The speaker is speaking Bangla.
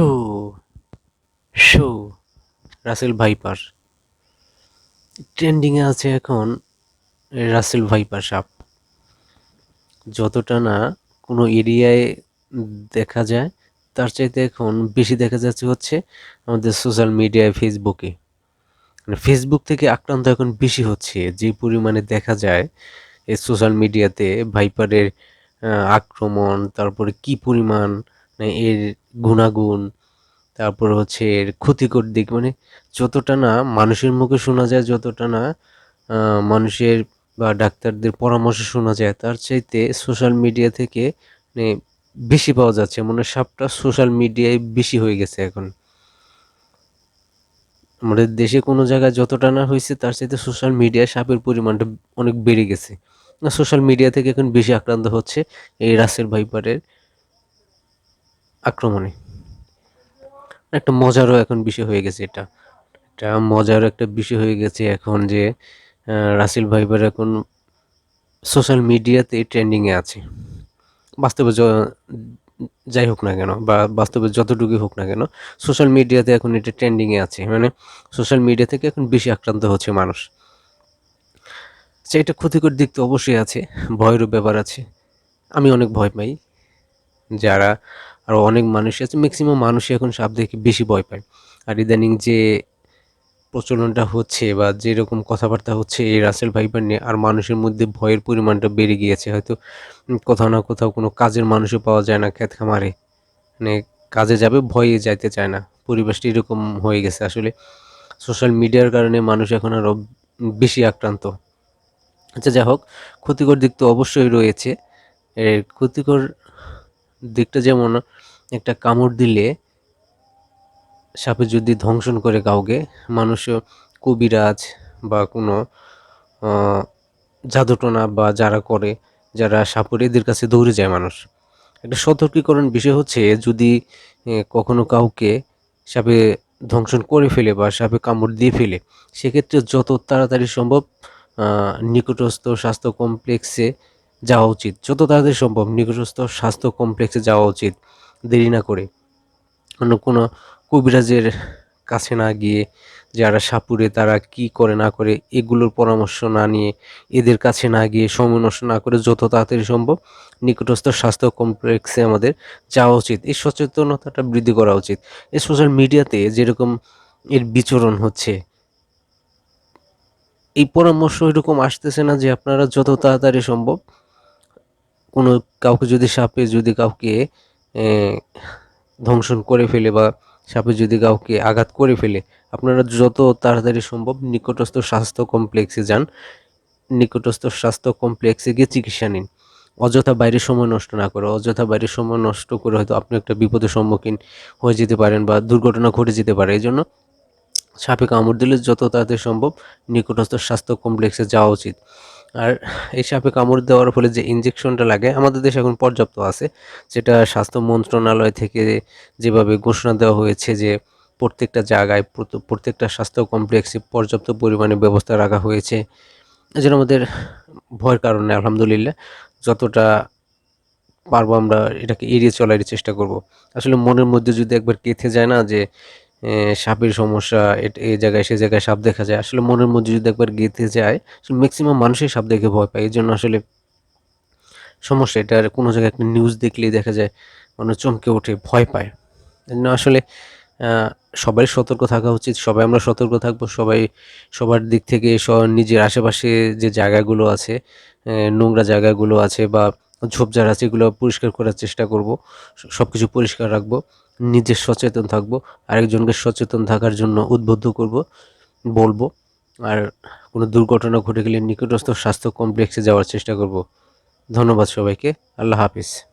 Show show, Russell viper. ট্রেন্ডিংয়ে আছে এখন রাসেল ভাইপার সাপ। যতটা না কোনো এরিয়ায় দেখা যায়, তার চাইতে এখন বেশি দেখা যাচ্ছে হচ্ছে আমাদের সোশ্যাল মিডিয়ায় ফেসবুকে ফেসবুক থেকে আক্রান্ত এখন বেশি হচ্ছে, যে পরিমাণে দেখা যায় এই সোশ্যাল মিডিয়াতে ভাইপারের আক্রমণ, তারপরে কি পরিমাণ মানে এর গুণাগুণ, তারপর হচ্ছে এর ক্ষতিকর দিক মানে যতটা না মানুষের মুখে শোনা যায়, যতটা না মানুষের বা ডাক্তারদের পরামর্শ শোনা যায়, তার চাইতে সোশ্যাল মিডিয়া থেকে মানে বেশি পাওয়া যাচ্ছে, মনে সাপটা সোশ্যাল মিডিয়ায় বেশি হয়ে গেছে এখন। আমাদের দেশে কোনো জায়গায় যতটা না হয়েছে, তার চাইতে সোশ্যাল মিডিয়ায় সাপের পরিমাণটা অনেক বেড়ে গেছে। সোশ্যাল মিডিয়া থেকে এখন বেশি আক্রান্ত হচ্ছে এই রাসেল ভাইপারের আক্রমণে। একটা মজারও এখন বিষয় হয়ে গেছে এটা। একটা মজারও একটা বিষয় হয়ে গেছে এখন যে রাসেল ভাইপার এখন সোশ্যাল মিডিয়াতে ট্রেন্ডিংয়ে আছে। বাস্তবে যাই হোক না কেন, বা বাস্তবে যতটুকুই হোক না কেন, সোশ্যাল মিডিয়াতে এখন এটা ট্রেন্ডিংয়ে আছে। মানে সোশ্যাল মিডিয়া থেকে এখন বেশি আক্রান্ত হচ্ছে মানুষ। আচ্ছা এটা ক্ষতিকর দিক তো অবশ্যই আছে, ভয়েরও ব্যাপার আছে। আমি অনেক ভয় পাই যারা আরও অনেক মানুষ আছে। ম্যাক্সিমাম মানুষই এখন সাপ দেখে বেশি ভয় পায়। আর ইদানিং যে প্রচলনটা হচ্ছে বা যেরকম কথাবার্তা হচ্ছে এই রাসেল ভাইপার নিয়ে, আর মানুষের মধ্যে ভয়ের পরিমাণটা বেড়ে গিয়েছে। হয়তো কোথাও না কোথাও কোনো কাজের মানুষও পাওয়া যায় না ক্ষেত খামারে। মানে কাজে যাবে, ভয়ে যাইতে চায় না। পরিবেশটা এরকম হয়ে গেছে আসলে। সোশ্যাল মিডিয়ার কারণে মানুষ এখন আরও বেশি আক্রান্ত। আচ্ছা যাই হোক, ক্ষতিকর দিক তো অবশ্যই রয়েছে। এর ক্ষতিকর দিকটা যেমন একটা কামড় দিলে সাপে যদি ধ্বংসন করে কাউকে মানুষ কবিরাজ বা কোনো জাদুটনা বা যারা করে, যারা সাপুর এদের কাছে দৌড়ে যায় মানুষ। একটা সতর্কীকরণ বিষয় হচ্ছে যদি কখনো কাউকে সাপে ধ্বংসন করে ফেলে বা সাপে কামড় দিয়ে ফেলে, সেক্ষেত্রে যত তাড়াতাড়ি সম্ভব নিকটস্থ স্বাস্থ্য কমপ্লেক্সে যাওয়া উচিত। যত তাড়াতাড়ি সম্ভব, নিকটস্থ স্বাস্থ্য কমপ্লেক্সে যাওয়া উচিত। দেরি না করে। অন্য কোনো কবিরাজের কাছে না গিয়ে যারা সাপুরে, তারা কি করে না করে, এগুলোর পরামর্শ না নিয়ে এদের কাছে না গিয়ে সময় না করে যত তাড়াতাড়ি সম্ভব নিকটস্থ স্বাস্থ্য কমপ্লেক্সে আমাদের যাওয়া উচিত। এই সচেতনতাটা বৃদ্ধি করা উচিত। এই সোশ্যাল মিডিয়াতে যেরকম এর বিচরণ হচ্ছে, এই পরামর্শ এরকম আসতেছে না যে আপনারা যত তাড়াতাড়ি সম্ভব কোনো কাউকে যদি সাপে যদি কাউকে ধ্বংসন করে ফেলে বা সাপে যদি কাউকে আঘাত করে ফেলে, আপনারা যত তাড়াতাড়ি সম্ভব নিকটস্থ স্বাস্থ্য কমপ্লেক্সে যান। নিকটস্থ স্বাস্থ্য কমপ্লেক্সে গিয়ে চিকিৎসা নিন। অযথা বাইরে সময় নষ্ট না করে, অযথা বাইরে সময় নষ্ট করে হয়তো আপনি একটা বিপদের সম্মুখীন হয়ে যেতে পারেন বা দুর্ঘটনা ঘটে যেতে পারে। এই জন্য সাপে কামড় দিলে যত তাড়াতাড়ি সম্ভব নিকটস্থ স্বাস্থ্য কমপ্লেক্সে যাওয়া উচিত। আর এই সাপে কামড় দেওয়ার ফলে যে ইঞ্জেকশনটা লাগে, আমাদের দেশে এখন পর্যাপ্ত আছে। যেটা স্বাস্থ্য মন্ত্রণালয় থেকে যেভাবে ঘোষণা দেওয়া হয়েছে যে প্রত্যেকটা জায়গায় প্রত্যেকটা স্বাস্থ্য কমপ্লেক্সে পর্যাপ্ত পরিমাণে ব্যবস্থা রাখা হয়েছে। এজন্য আমাদের ভয়ের কারণে আলহামদুলিল্লাহ। যতটা পারব আমরা এটাকে এড়িয়ে চলার চেষ্টা করব। আসলে মনের মধ্যে যদি একবার গেঁথে যায় না যে সাপের সমস্যা এই জায়গায় সে জায়গায় সাপ দেখা যায়। আসলে মনের মধ্যে যদি একবার গেঁথে যায়, আসলে ম্যাক্সিমাম মানুষই সাপ দেখে ভয় পায়। এই জন্য আসলে সমস্যা এটা। আর কোনো জায়গায় একটা নিউজ দেখলেই দেখা যায় মানুষ চমকে ওঠে, ভয় পায়। এই আসলে সবাই সতর্ক থাকা উচিত। সবাই আমরা সতর্ক থাকব। সবাই সবার দিক থেকে নিজের আশেপাশে যে জায়গাগুলো আছে নোংরা জায়গাগুলো আছে বা ঝোপঝাড় আছে, এগুলো পরিষ্কার করার চেষ্টা করব। সব কিছু পরিষ্কার রাখব। নিজে সচেতন থাকব, আরেকজনকে সচেতন থাকার জন্য উদ্বুদ্ধ করব, বলব। আর কোনো দুর্ঘটনা ঘটে গেলে নিকটস্থ স্বাস্থ্য কমপ্লেক্সে যাওয়ার চেষ্টা করব। ধন্যবাদ সবাইকে। আল্লাহ হাফিজ।